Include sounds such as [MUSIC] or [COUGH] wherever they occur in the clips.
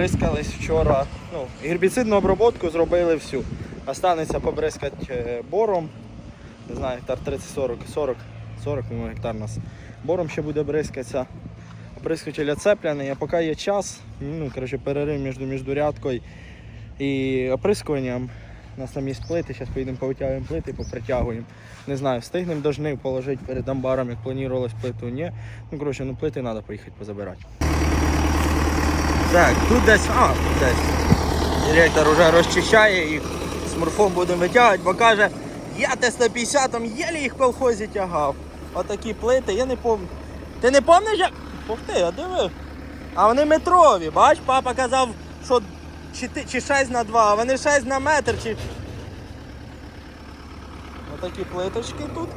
Отбризкались вчора. Ну, гербіцидну обробку зробили всю. Останеться побризкати е, бором. Не знаю, гектар 30-40, 40, 40 ну, гектар нас. Бором ще буде бризкатися. Оприскуватель оцеплений, а поки є час, ну, коротше, перерив між міждурядкою і оприскуванням. У нас там є плити, зараз поїдемо повитягуємо плити, попритягуємо. Не знаю, встигнемо до жнив положити перед амбаром, як планувалось плиту, ні. Ну, коротше, ну плити треба поїхати позабирати. Так, тут десь, а, тут десь. Директор вже розчищає їх. Смурфом будемо витягувати, бо каже, я Т-150 єлі їх колхозі тягав. Отакі плити, я не пам'ятаю. Ти не пам'ятаєш? як- Ух ти, а диви. А вони метрові, бач, папа казав, що чи, чи 6 на 2, а вони 6 на метр, чи. Отакі плиточки тут.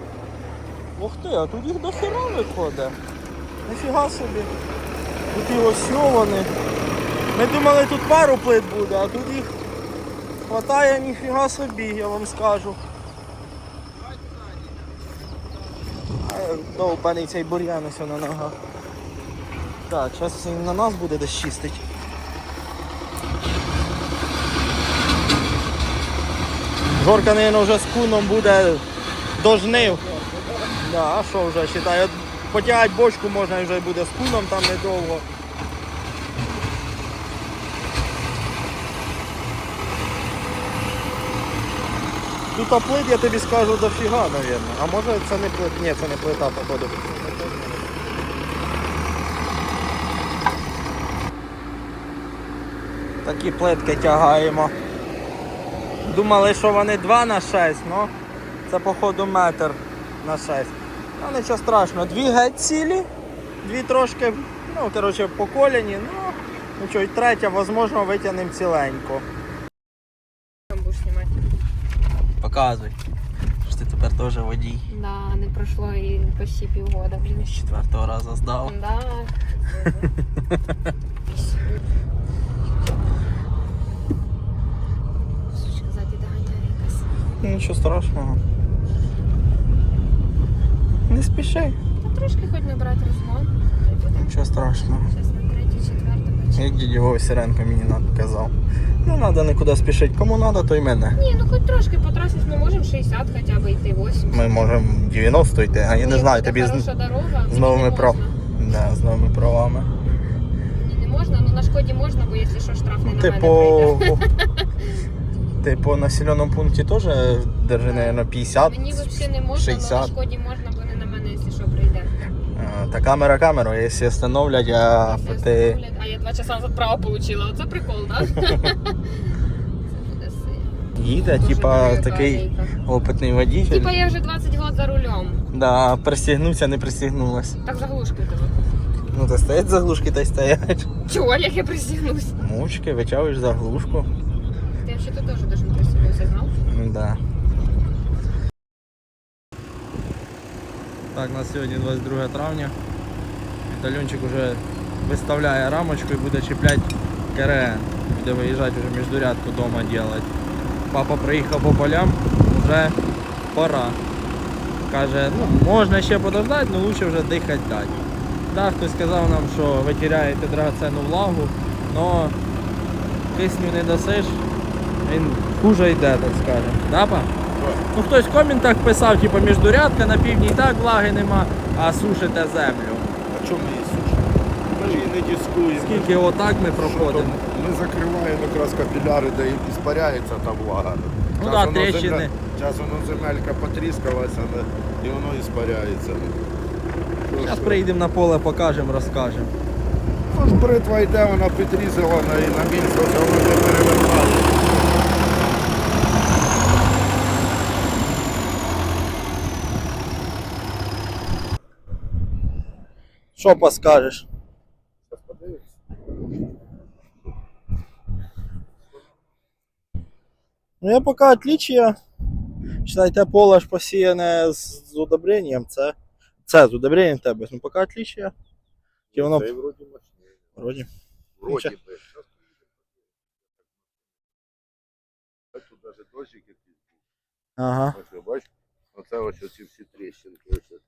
Ух ти, а тут їх до хера виходить. Ніфіга собі. Тут і ось вони. Ми думали тут пару плит буде, а тут їх хватає ніфіга собі, я вам скажу. Довбаний цей бур'ян ось на ногах. Так, зараз він на нас буде десь чистить. Жорка, мабуть, вже з куном буде до жнив. Да, а що вже, вважаю, потягати бочку можна і вже буде з куном там недовго. Тут а плит, я тобі скажу, дофіга, мабуть. А може це не плита? Ні, це не плита, походу. Такі плитки тягаємо. Думали, що вони 2 на 6, ну це походу метр на 6. Ну нічого страшного, дві геть цілі, дві трошки, ну коротше, поколені, ну нічого, і третя, можливо, витягнемо ціленько. Показуй. Що ти тепер теж водій. Да, не пройшло і почти півгода, блін. З четвертого разу здав. Да. Сучка ззаді доганяє якась. Ну, Нічого страшного. Не спіши. Та трошки хоч набрати розгон. та й буде. Нічого страшного. Щас на третю, четверту почти. Як дідь Вова Сиренко мені над- казав. Не треба нікуди спішити. Кому треба, то й мене. Ні, ну хоч трошки по трасі ми можемо 60 хоча б йти, 80. Ми можемо 90 йти, а я не Ну, знаю, тобі з, дорога, з новими не прав. Да, з новими правами. Мені не можна, ну на шкоді можна, бо якщо що штраф не на Ти мене по, прийде. [LAUGHS] ти по населеному пункті теж держи, наверное, 50, Мені взагалі не можна, але на шкоді можна, бо не на мене, якщо що прийде. А, Та камера камеру, якщо встановлять, а Якщо ти... встановлять- А я два часа назад право получила. Оце прикол, так? [LAUGHS] Їде, Дуже типа такий опитний водитель. Типа я вже 20 років за рулем. Да, пристігнувся, не пристігнулась. Так заглушки тебе. Ну то стоять заглушки, та й стоять. Чого, як я присягнусь? Мовчки, витягуєш заглушку. Ти ще тут теж должен присягнутися, знав? Да. Так, у нас сьогодні 22 травня. Вітальончик вже виставляє рамочку і буде чіпляти КРН. Буде виїжджати вже міждурядку вдома робити. Папа приїхав по полям, вже пора. Каже, ну можна ще подождати, але краще вже дихати дати. Да, хтось сказав нам, що ви теряєте драгоценну влагу, але кисню не досиш, він хуже йде, так скажемо. Да? Ну хтось в коментах писав, типу, міждурядка на півдні і так влаги нема, а сушите землю. А чому її сушимо? Ми ж її не дискуємо. Скільки отак ми проходимо. Ми закриваємо якраз капіляри, де і спаряється та влага. Ну да, воно тріщини. воно земелька потріскалася і воно і спаряється. Зараз приїдемо на поле, покажемо, розкажемо. Ну бритва йде, вона підрізала і на місце, це воно не Що поскажеш? Ну я поки отличия. Считайте, поле ж посіяне з, з удобренням. Це, це з удобренням в тебе. Ну поки отличия. І воно Це і вроді мощніше. вроді. Вроді би. Щас поїдемо. Тут навіть дощик якийсь був. Ага. Ось, бачиш? Оце ось оці всі тріщинки. Ось.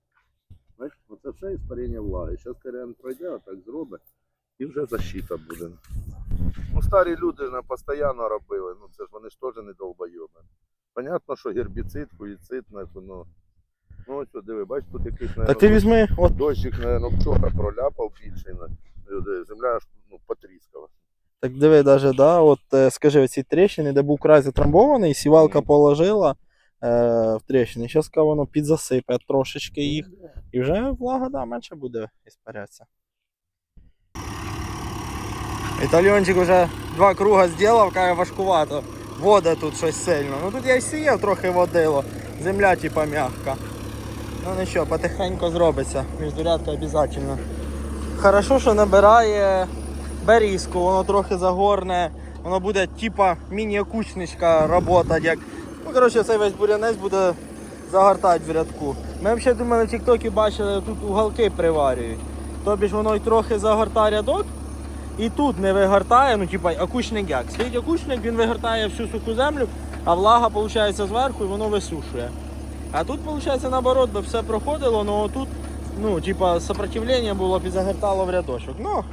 Бачиш, оце все іспарення влаги. Зараз КРН пройде, отак зробить, і вже защита буде. Ну, старі люди на постійно робили, ну це ж вони ж теж не долбойоби. Понятно, що гербіцид, фуїцид, ну. Ну ось диви, бачиш, тут якийсь, Так наверно, ти візьми, от дощик, наверно, вчора проляпав люди, Земля аж ну, потріскала. Так диви, даже, да, от е, скажи, оці тріщини, де був край затрамбований, сівалка Мгм. положила в тріщини. Зараз воно підзасипе трошечки їх, і вже влага да, менше буде іспарятися. Італьончик вже два круга зробив, каже важкувато. Вода тут щось сильно. Ну тут я й сіяв трохи водило. Земля типа м'яка. Ну нічого, потихеньку зробиться. Міждурядка обов'язково. Хорошо, що набирає берізку, воно трохи загорне, воно буде типа міні-кучничка робота, як. Ну, коротше, цей весь бурянець буде загортати в рядку. Ми взагалі думали, в Тіктокі бачили, тут уголки приварюють. Тобі ж воно й трохи загортає рядок, і тут не вигортає, ну типа окучник як. Стоїть окучник, він вигортає всю суху землю, а влага виходить зверху і воно висушує. А тут, виходить, наоборот, би все проходило, але тут, ну, типа, сопротивлення було підзагортало в рядочок. Ну,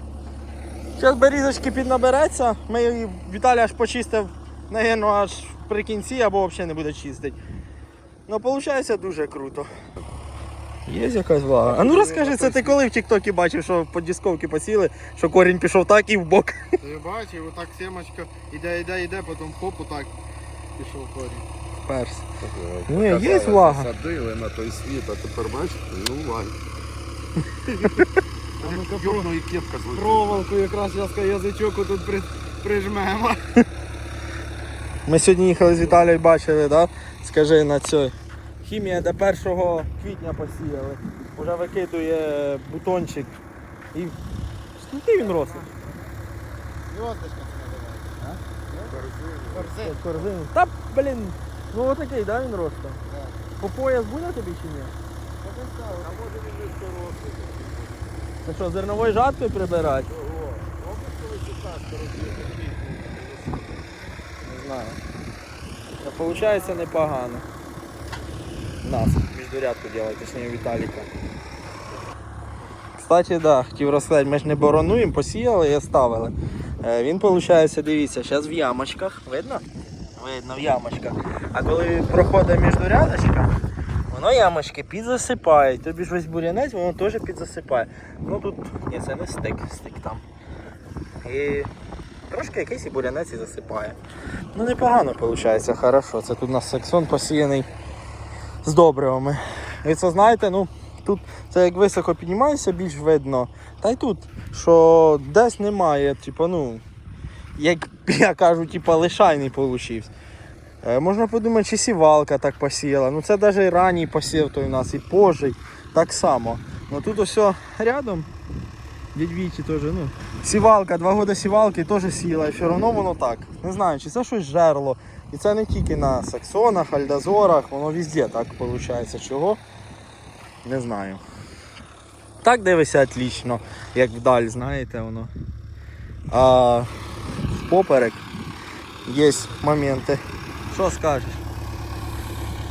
зараз берізочки піднабереться. Ми її Віталій аж почистив, напевно, аж при кінці або взагалі не буде чистити. Ну, виходить дуже круто. Є якась влага. А ну розкажи, це ти коли в Тіктокі бачив, що по дисковки посіли, що корінь пішов так і в бок. Ти бачив, отак семочка іде, іде, іде, потім хоп, отак пішов корінь. Перс. Ні, Ні, є влага. Садили на той світ, а тепер бачиш, ну [LAUGHS] і кепка злетіла. Проволоку якраз зараз язичок тут прижмемо. [LAUGHS] Ми сьогодні їхали з Віталією, бачили, да? Скажи на цій. Хімія до 1 квітня посіяли. Уже викидує бутончик. І скільки він росте? Зв'язочка це От корзину. Та блін, ну отакий, да, він росте? По пояс буде тобі чи ні? Це що, зерновою жаткою прибирати? Не знаю. Виходить непогано. Нас, міждурядку делать, точніше Віталіка. Кстати, да, хотів розказати, ми ж не боронуємо, посіяли і оставили. Е, Він, виходить, дивіться, зараз в ямочках. Видно? Видно, в ямочках. А коли проходить міждурядочка, воно ямочки підзасипає. Тобі ж весь бурянець, воно теж підзасипає. Ну тут, ні, це не стик, стик там. І трошки якийсь і бурянець і засипає. Ну непогано виходить, хорошо. Це тут у нас саксон посіяний з добривами. І це знаєте, ну тут це як високо піднімаєшся, більш видно. Та й тут, що десь немає, типу, ну, як [LAUGHS] я кажу, типу, лишайний получився. Е, можна подумати, чи сівалка так посіяла. Ну це навіть і ранній посів той у нас, і позжий, так само. Ну тут все рядом. Дядь Віті теж, ну. Сівалка, два роки сівалки теж сіла, і все одно воно так. Не знаю, чи це щось жерло. І це не тільки на саксонах, альдозорах, воно везде так виходить. Чого? Не знаю. Так дивися отлично, як вдаль, знаєте воно. А поперек є моменти. Що скажеш?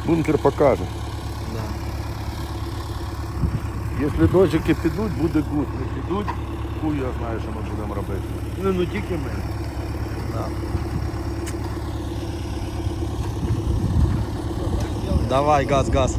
Бункер покаже. Да. Якщо дощики підуть, буде гуд. Не підуть, хуй я знаю, що ми будемо робити. Ну, ну тільки ми. Давай, газ, газ.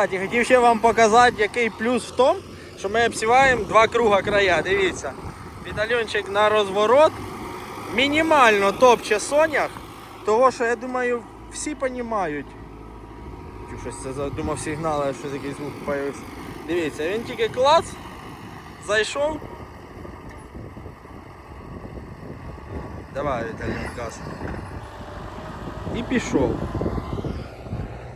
Кстати, хотів ще вам показати, який плюс в тому, що ми обсіваємо два круга края. Дивіться. Вітальончик на розворот мінімально топче сонях, того що я думаю, всі розуміють. Щось це задумав сигнали, що такий звук появився. Дивіться, він тільки клац, зайшов. Давай, Віталій, газ. І пішов.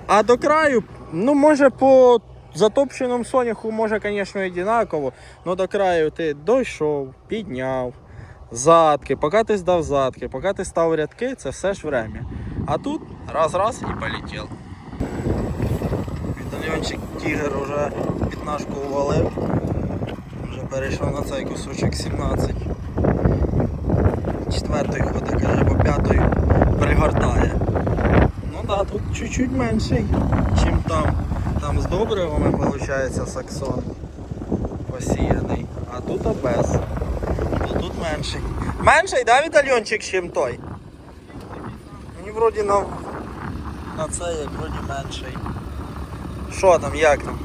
А до краю, ну може по затопченому соняху, може, звісно, однаково, але до краю ти дійшов, підняв, задки, поки ти здав задки, поки ти став рядки, це все ж время. А тут раз-раз і полетів. Вітальйончик тігр вже п'ятнашку увалив. Вже перейшов на цей кусочок 17. Четвертий ходить, каже, по п'ятої пригортає. Да, тут чуть-чуть менший, чим там. Там з добривами виходить саксон посіяний, а тут без. То тут менший. Менший, да, Вітальйончик, чим той? Мені вроді на, на це як вроді менший. Що там, як там?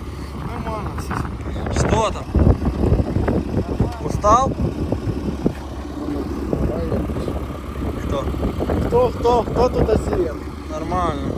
Нормально все. Що там? Устал? Хто? Хто, хто, хто тут осіяв? Нормально.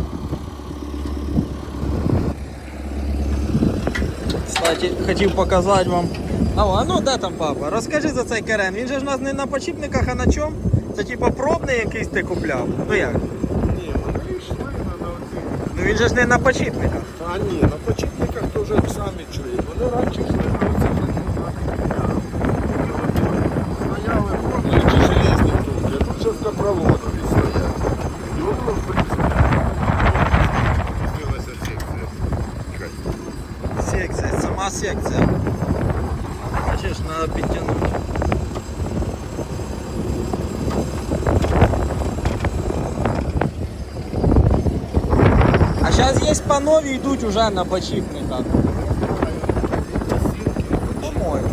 Кстати, хотів показати вам. А, а ну де там папа? Розкажи за цей керен. Він же ж у нас не на почіпниках, а на чому? Це типа пробний якийсь ти купляв. Ну як? Ні, вони йшли на оці. Ну він же ж не на почіпниках. А ні, на початниках то вже самі чують. Вони раніше йшли на оці Стояли вон, ці железні трубки, а тут частопроводові стоять. І воно, в принципі, змінилася секція. Секція, сама секція. Бачиш, треба підтягнути. Зараз є по йдуть уже на почіпниках. По-моєму.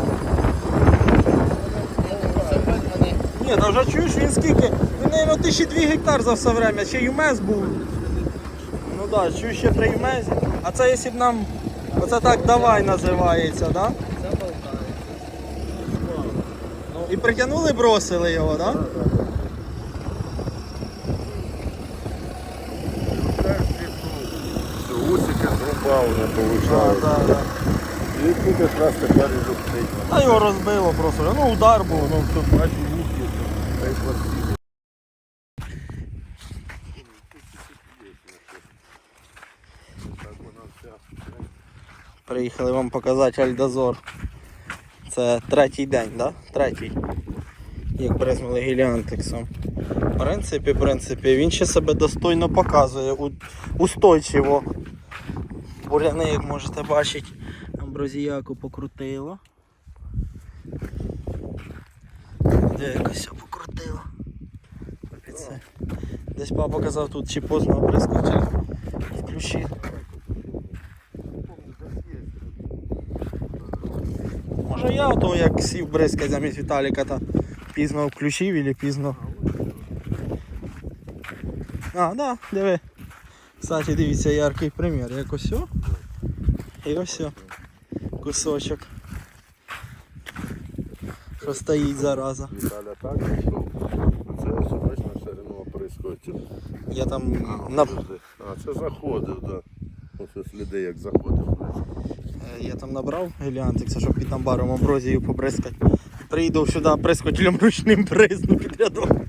Ні, та вже чуєш він скільки? Він, мабуть, тисячі дві гектар за все время, ще ЮМЕС був. Ну так, да, чую ще при ЮМЕСі. А це якщо б нам. Оце так давай називається, так? Да? Це. Ну, і притягнули, бросили його, так? Да? Все, усики не Да, да, да. І тут якраз тепер і зустріть. Та його розбило просто. Ну удар був, ну тут Бачу, вухи, та й пластини. Приїхали вам показати Альдозор. Це третій день, да? Третій. Як бризнули гіліантексом. В принципі, в принципі, він ще себе достойно показує, устойчиво. Буряни, як можете бачити, амброзіяку покрутило. Де якось все покрутило. Це. Десь папа казав тут чи поздно оприскувати, включи. Може я ото як сів бризкать замість Віталіка та пізно включив і пізно. А, да, диви. Кстати, дивіться, яркий примір. Як ось о. І ось о. Кусочок. Що стоїть зараза. Віталя так пішов. А це ось бачиш ширину оприскувача. Я там на... А, це заходив, так. Да. Ось сліди як заходив. е, я там набрав геліантикса, щоб під амбаром амброзію побризкати. Приїду сюди прискотілем ручним бризну під рядом.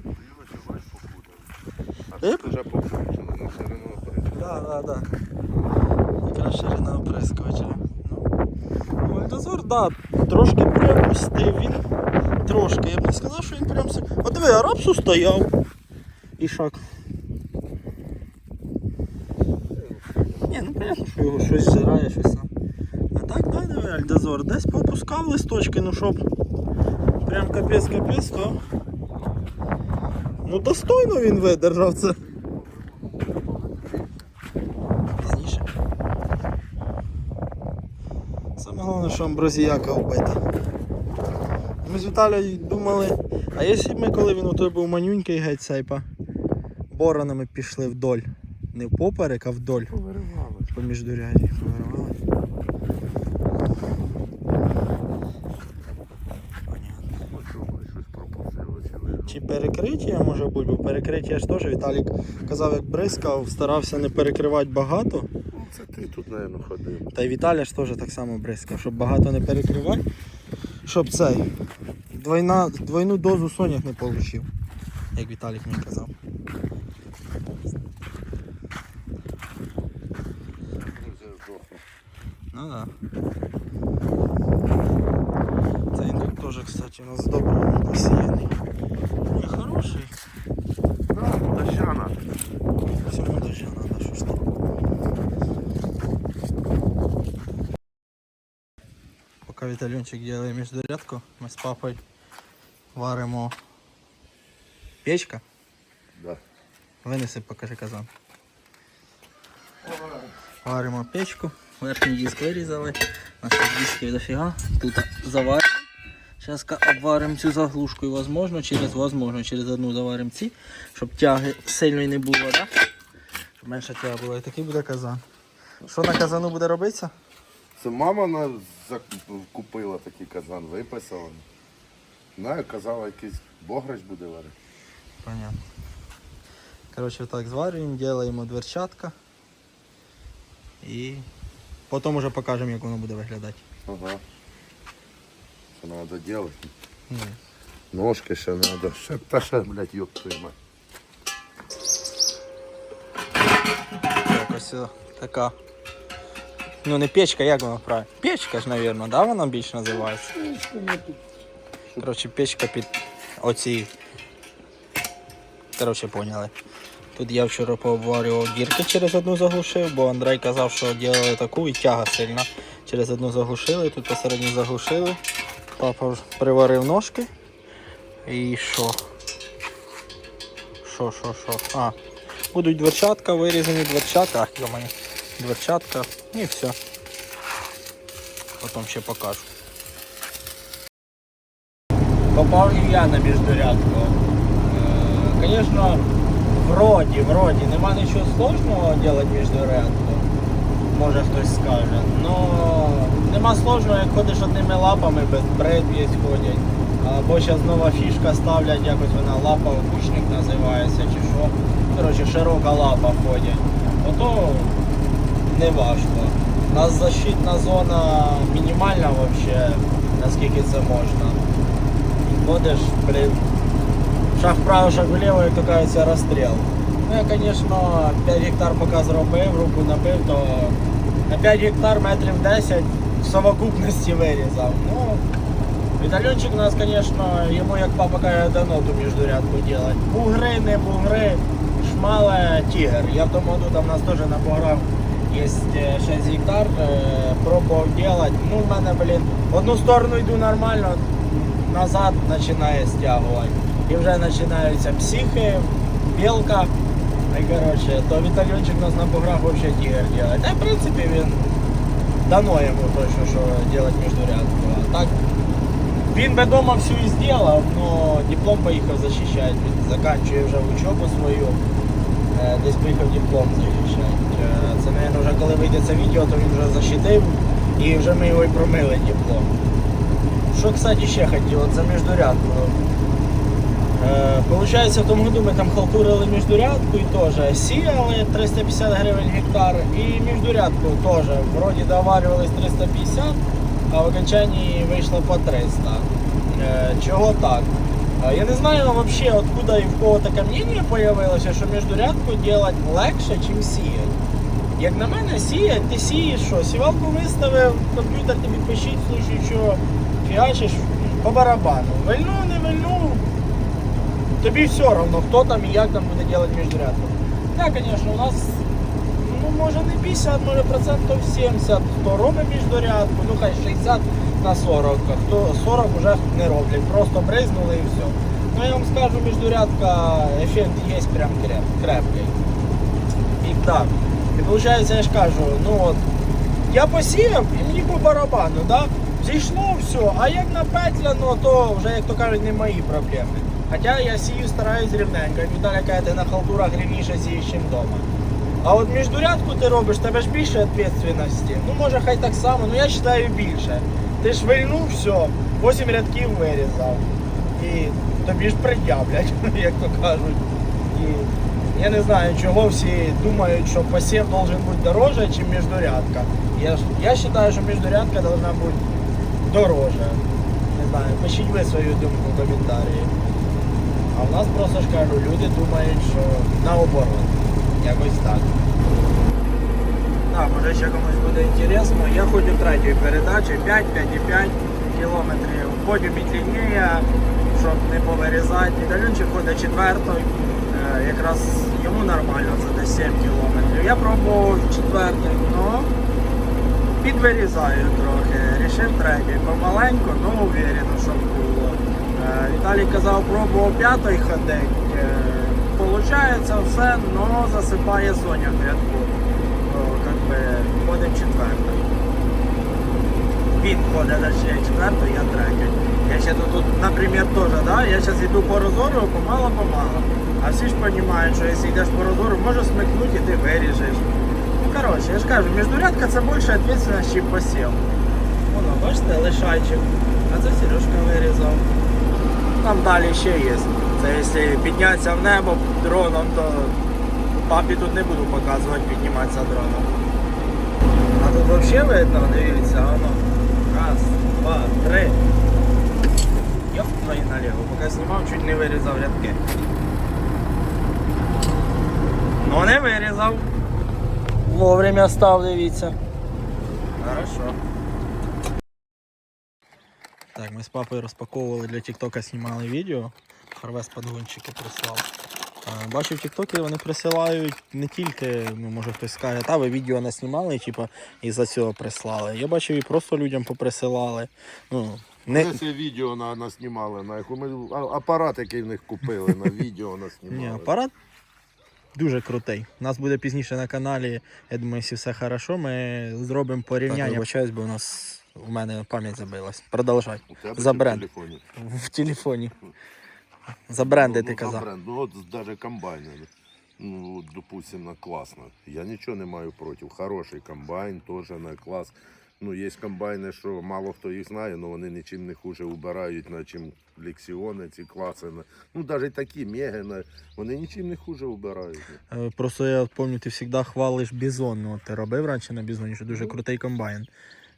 А Е? вже покручено на ширину оприскувача. Да, да, Якраз ширина оприскувача. Ну, ну Альдозор, да, трошки припустив він. Трошки. Я б не сказав, що він прям. От диви, а рапсу стояв. І шаг. Ні, ну понятно, що його щось зирає, щось сам. А так, да, диви, Альдозор. Десь попускав листочки, ну щоб. Прям капець-капець, то. Ну достойно він видержав це. Пізніше. Саме головне, що амброзіяка вбита. Ми з Віталією думали, а якщо б ми, коли він у той був манюнький геть сейпа, боронами пішли вдоль. Не впоперек, а вдоль. Повиривали. по міждуряді повирвали. Понятно. Що, ми щось пропустили, чи ви? Чи перекриття може бути, бо перекриття ж теж Віталік казав, як бризкав, старався не перекривати багато. Ти тут, мабуть, ходив. Та й Віталя ж теж так само бризкав, щоб багато не перекривати. Щоб цей двойна, двойну дозу соняк не отримав, як Віталік мені казав. Ну, вже здохло. Ну да. Цей індук теж, кстати, у нас добре посіяний. Ні, хороший. Да, дощана. Всему дождя надо, що ж там. Поки Віталюнчик делає міждурядку, ми з папою варимо печка. Да. Винеси, покажи казан. Варимо печку, верхній диск вирізали, наших дисків дофіга. Тут заваримо. Зараз обваримо цю заглушку і возможно, через возможно, через одну заваримо ці, щоб тяги сильної не було, да? Щоб менше тяга було. І такий буде казан. Що на казану буде робитися? Це мама на купила такий казан, виписала. Знаю, казала, якийсь бограч буде варити. Понятно. Коротше, так зварюємо, робимо дверчатка. І потім вже покажемо, як воно буде виглядати. Ага. Це треба робити. Ну, Ножки ще треба. Ще, та ще, блядь, ёб твою мать. Якось о, така. Ну не печка, як вона правильно? Печка ж, мабуть, да, вона більш називається. Коротше, печка під оці. Коротше, поняли. Тут я вчора пообварював дірки через одну заглушив, бо Андрей казав, що робили таку і тяга сильна. Через одну заглушили, тут посередині заглушили. Папа приварив ножки. І що? Що, що, що? А, Будуть дверчатка, вирізані дверчатка. Ах, йомані. Дверчатка і все. Потім ще покажу. Попав і я на міждурядку. Звісно, вроді, вроді, нема нічого сложного робити міждурядку. Може хтось скаже. Но нема сложного, як ходиш одними лапами, без є ходять. Або зараз нова фішка ставлять, якось вона лапа окучник називається чи що. Коротше, широка лапа ходять. Ото не важко. У нас защитна зона мінімальна взагалі, наскільки це можна. Ходиш при шаг вправо, шаг вліво, то кажеться, розстріл. Ну я, звісно, 5 гектар поки зробив, руку набив, то на 5 гектар метрів 10 в совокупності вирізав. Ну, Вітальончик у нас, звісно, йому, як папа каже, дано ту міждурядку робити. Бугри, не бугри, шмале тігр. Я в тому там у нас теж на буграх є 6 гектар, е, пробував робити. Ну, в мене, блін, в одну сторону йду нормально, назад починає стягувати. І вже починаються психи, білка. І, коротше, то Вітальончик у нас на буграх взагалі тігр робить. Та в принципі він дано йому точно, що робити міждурядку. А так він би дома все і зробив, але диплом поїхав захищати. Він закінчує вже учебу свою. Е, Десь поїхав диплом захищати. Е, Це, мабуть, вже коли вийде це відео, то він вже защитив і вже ми його і промили диплом. Що, кстати, ще хотів, от за міждурядку. Е, Получається, в тому году ми там халтурили міждурядку і теж сіяли 350 гривень гектар і міждурядку теж. Вроді доварювались 350, а в окончанні вийшло по 300. Е, Чого так? Е, Я не знаю вообще откуда і в кого таке мнение появилося, що міждурядку робити легше, ніж сіяти. Як на мене, сіять, ти сієш що, сівалку виставив, комп'ютер тобі пишіть, слушай, що фігачиш по барабану. Вильну, не вильну, тобі все одно, хто там і як там буде робити міжрядку. Так, звісно, у нас, ну може не 50, може процентів 70, хто робить міждорядку, ну хай 60 на 40, хто 40 вже не роблять, просто бризнули і все. Ну я вам скажу, міждорядка ефект є прям крепкий. І так. І виходить, я ж кажу, ну от, я посіяв і мені по барабану, да? зійшло все, а як на петля, ну то вже, як то кажуть, не мої проблеми. Хоча я сію стараюсь рівненько, як Віталя каже, ти на халтурах рівніше сієш, ніж вдома. А от міждурядку ти робиш, тебе ж більше відповідальності. Ну може хай так само, ну я вважаю більше. Ти ж вильнув, все, 8 рядків вирізав. І тобі ж пред'являть, [LAUGHS] як то кажуть. І я не знаю, чого всі думають, що посів должен бути дороже, ніж міждурядка. Я, я вважаю, що міждурядка должна бути дороже. Не знаю, пишіть ви свою думку в коментарі. А в нас просто ж кажу, люди думають, що наоборот. Якось так. Так, може ще комусь буде інтересно. Я ходжу третьою передачею 5-5,5 кілометрів. Ходжу медленніше, щоб не повирізати. Віталюнчик ходить четвертою. Е, Якраз йому нормально, це десь 7 кілометрів. Я пробував четвертою, але підвирізаю трохи. Рішив третій. Помаленьку, але уверенно, щоб було. Е, Віталій казав, пробував п'ятою ходити. Е, Получається все, але засипає Соня в рядку. То, как би, ходить четвертою. Він ходить далі четвертою, я третьою. Я ще тут, наприклад, теж, да? я зараз йду по розору помало-помало. А всі ж розуміють, що якщо йдеш по розору, може смикнути і ти виріжеш. Ну, коротше, я ж кажу, міждурядка це більше відповідальність, ніж посів. Воно, бачите, лишайчик. А це Сережка вирізав. Там далі ще є. Це якщо піднятися в небо дроном, то папі тут не буду показувати підніматися дроном. А тут взагалі видно, дивіться, воно. Раз, два, три. Йоп, твої наліво. Поки знімав, чуть не вирізав рядки. Ну не вирізав. Вовремя став, дивіться. Хорошо. Так, ми з папою розпаковували для Тіктока, знімали відео. Харвест подгончики прислав. Бачив в Тіктокі, вони присилають не тільки, ну може хтось скаже, та ви відео не знімали, типу, і за цього прислали. Я бачив і просто людям поприсилали. Ну, не, це відео на, наснімали, на яку ми апарат, який в них купили, на відео наснімали. Ні, апарат дуже крутий. У нас буде пізніше на каналі. Я думаю, якщо все хорошо, ми зробимо порівняння. Так, вибачаюсь, бо у нас у мене пам'ять забилась. Продовжай. За в бренд. телефоні? В телефоні. За бренди ну, ти ну, за казав. бренд. Ну от навіть комбайн. Ну, допустим, класно. Я нічого не маю проти. Хороший комбайн, теж на клас. Ну, є комбайни, що мало хто їх знає, але вони нічим не хуже убирають, на чим лексіони, ці класи. Ну, навіть такі меги, на- вони нічим не хуже убирають. Е, Просто я пам'ятаю, ти завжди хвалиш бізон. Ну, ти робив раніше на бізоні, що дуже Ну. крутий комбайн.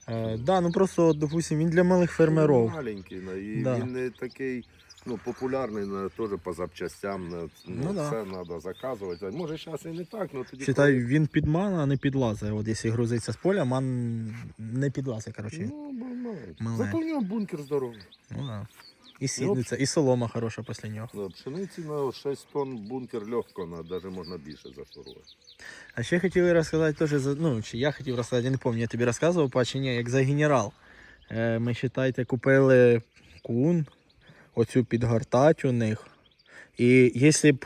Е, да, ну просто, допустим, він для малих Він маленький, і Да. він не такий ну, популярний на, теж по запчастям. На, ну, Ну, да. Все треба заказувати. Може, зараз і не так, але тоді. Читай, він під ман, а не підлазить. От якщо грузиться з поля, ман не підлазить, коротше. Ну, бо маленький. Маленький. Зато в нього бункер здоровий. Ну, да. І сідниця, і солома хороша після нього. На пшениці на 6 тонн бункер легко, навіть можна більше зашурувати. А ще хотіли розказати теж, ну, чи я хотів розказати, я не пам'ятаю, я тобі розказував, па, чи ні, як за генерал. Е, ми, вважайте, купили кун, оцю підгортать у них. І якщо б,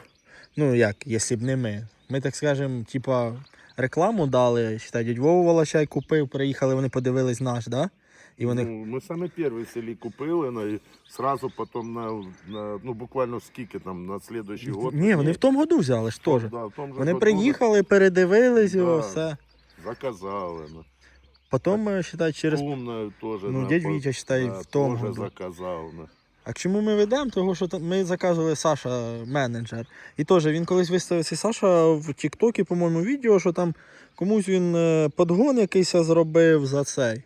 ну як, якщо б не ми, ми так скажемо, типа, рекламу дали, дядь Вову Волочай купив, приїхали, вони подивились наш, да? І вони Ну, ми саме перші в селі купили, на, і сразу потім на, на, ну, буквально скільки там, на слідуючий год. Ні, вони в тому году взяли ж теж. Да, в тому Вони году приїхали, передивились його, все. Заказали. Ну. Потім, е, считай, через. Кумна, теж. Ну, дядь Вітя, считай, да, в тому году. заказав. ну. А чому ми ведемо? Того, що ми заказували Саша, менеджер. І теж він колись виставив Саша в Тіктокі, по-моєму, відео, що там комусь він е, подгон якийсь зробив за цей.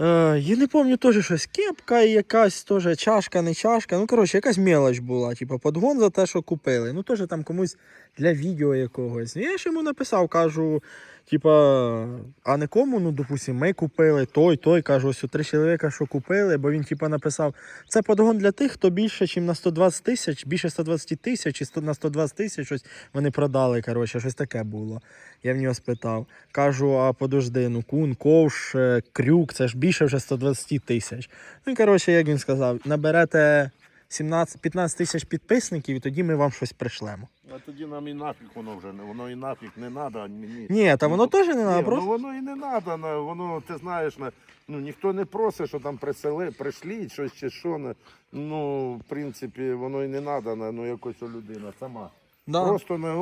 Е, я не пам'ятаю теж щось кепка і якась теж чашка, не чашка. Ну, коротше, якась мелоч була. Типу, подгон за те, що купили. Ну, теж там комусь для відео якогось. Я ж йому написав, кажу, типа, а не кому, ну, допустим, ми купили той, той, кажу, ось три чоловіка, що купили, бо він типа написав, це подгон для тих, хто більше, ніж на 120 тисяч, більше 120 тисяч, чи на 120 тисяч щось вони продали, коротше, щось таке було. Я в нього спитав. Кажу, а подожди, ну кун, ковш, е, крюк, це ж більше вже 120 тисяч. Ну і коротше, як він сказав, наберете 17, 15 тисяч підписників, і тоді ми вам щось пришлемо. А тоді нам і нафіг воно вже не воно і нафіг не треба. Мені. Ні, та воно Ну, теж не треба, просто. ну воно і не треба, воно, ти знаєш, на, ну, ніхто не просить, що там присели, пришліть щось чи що. Ну, в принципі, воно і не треба, ну якось людина сама. Да. Просто не,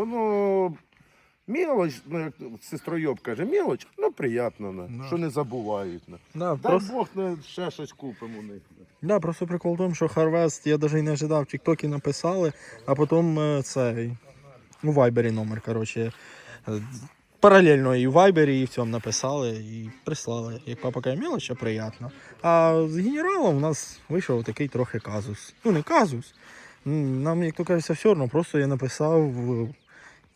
Мелоч, ну як сестройоб каже, мелоч, ну приємно, на, Да. що не забувають. На. Да, Дай просто, Бог на ще щось купимо у них. на. да, просто прикол в тому, що Harvest я навіть і не ожидав, в Тіктокі написали, а потім е, цей у Вайбері номер, коротше. е, Паралельно і в Вайбері, і в цьому написали, і прислали. Як папа каже, мелочь, а приємно. А з генералом у нас вийшов такий трохи казус. Ну, не казус. М, Нам, як то кажеться, все одно. Просто я написав, е,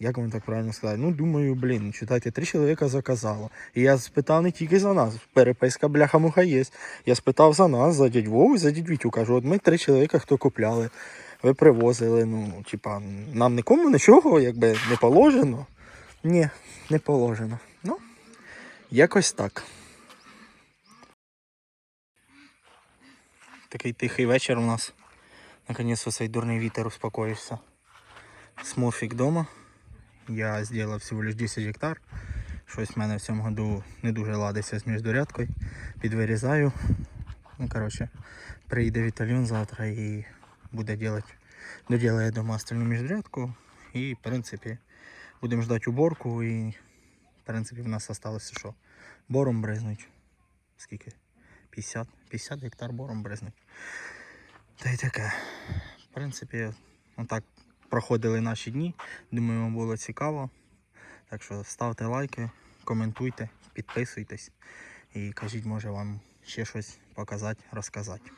як вам так правильно сказати. Ну, думаю, блін, читайте, три чоловіка заказало. І я спитав не тільки за нас. Переписка бляха-муха є. Я спитав за нас, за дядь Вову за дядь Вітю. Кажу, от ми три чоловіка, хто купляли, ви привозили. Ну, типа, нам нікому нічого, якби не положено. Ні, не положено. Ну, якось так. Такий тихий вечір у нас. Наконец-то цей дурний вітер успокоївся. Смурфік вдома. Я зробив всього лиш 10 гектар. Щось в мене в цьому году не дуже ладиться з міждурядкою. Підвирізаю. Ну, коротше, приїде Віталіон завтра і буде робити. Доділає дома остальну міждурядку. І, в принципі, будемо ждати уборку. І, в принципі, в нас залишилося що? Бором бризнуть. Скільки? 50, 50 гектар бором бризнуть. Та й таке. В принципі, отак проходили наші дні. Думаю, вам було цікаво. Так що ставте лайки, коментуйте, підписуйтесь і кажіть, може вам ще щось показати, розказати.